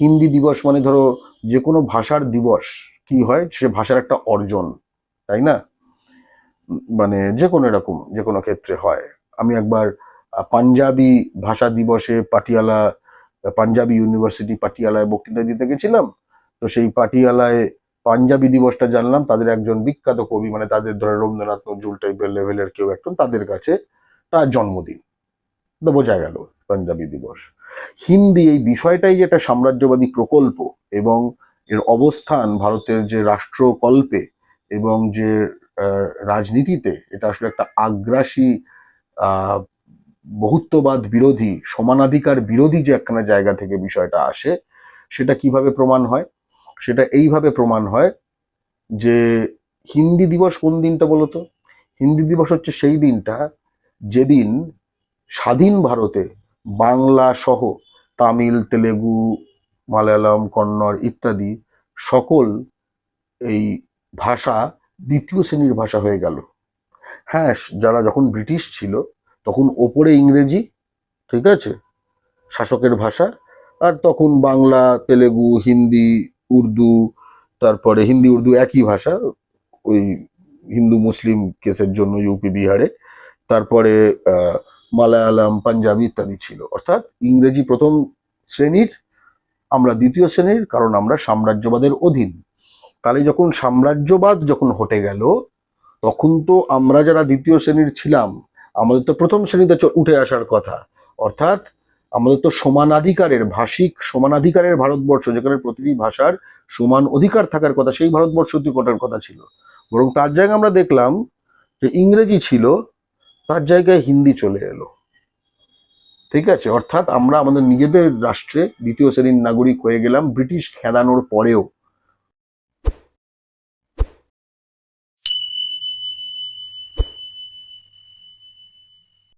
হিন্দি দিবস মানে ধরো যে কোনো ভাষার দিবস, কি হয়? সে ভাষার একটা অর্জন, তাই না? মানে যে কোনো এরকম যে কোনো ক্ষেত্রে হয়। আমি একবার পাঞ্জাবি ভাষা দিবসে পাটিয়ালা পাঞ্জাবি ইউনিভার্সিটি পাটিয়ালায় বক্তৃতা দিতে গেছিলাম। তো সেই পাটিয়ালায় পাঞ্জাবি দিবসটা জানলাম। তাদের একজন বিখ্যাত কবি মানে তাদের ধরে রবীন্দ্রনাথ নজরুল টাইপের লেভেলের কেউ একজন, তাদের কাছে তার জন্মদিন। বোঝা গেল, পাঞ্জাবি দিবস। হিন্দি এই বিষয়টাই যে একটা সাম্রাজ্যবাদী প্রকল্প এবং এর অবস্থান ভারতের যে রাষ্ট্রকল্পে এবং যে রাজনীতিতে, এটা আসলে একটা আগ্রাসী বহুত্ববাদ বিরোধী, সমানাধিকার বিরোধী যে একখানা জায়গা থেকে বিষয়টা আসে, সেটা কীভাবে প্রমাণ হয়? সেটা এইভাবে প্রমাণ হয় যে হিন্দি দিবস কোন দিনটা বলতো? হিন্দি দিবস হচ্ছে সেই দিনটা যেদিন স্বাধীন ভারতে বাংলা সহ তামিল, তেলেগু, মালায়ালাম, কন্নড় ইত্যাদি সকল এই ভাষা দ্বিতীয় শ্রেণির ভাষা হয়ে গেল। হ্যাঁ যারা যখন ব্রিটিশ ছিল, তখন ওপরে ইংরেজি, ঠিক আছে, শাসকের ভাষা, আর তখন বাংলা, তেলেগু, হিন্দি, উর্দু, তারপরে হিন্দি, উর্দু একই ভাষা, ওই হিন্দু, মুসলিম কেসের জন্য ইউপি, বিহারে, তারপরে মালায়ালাম, পাঞ্জাবি ইত্যাদি ছিল। অর্থাৎ ইংরেজি প্রথম শ্রেণির, আমরা দ্বিতীয় শ্রেণির, কারণ আমরা সাম্রাজ্যবাদের অধীন। তাহলে যখন সাম্রাজ্যবাদ যখন হটে গেল, তখন তো আমরা যারা দ্বিতীয় শ্রেণির ছিলাম, আমাদের তো প্রথম শ্রেণীতে উঠে আসার কথা। অর্থাৎ আমাদের তো সমানাধিকারের, ভাষিক সমানাধিকারের ভারতবর্ষ, যেখানে প্রতিটি ভাষার সমান অধিকার থাকার কথা, সেই ভারতবর্ষ কটার কথা ছিল। বরং তার জায়গায় আমরা দেখলাম যে ইংরেজি ছিল তার জায়গায় হিন্দি চলে এলো। ঠিক আছে? অর্থাৎ আমরা আমাদের নিজেদের রাষ্ট্রে দ্বিতীয় শ্রেণির নাগরিক হয়ে গেলাম, ব্রিটিশ খেদানোর পরেও।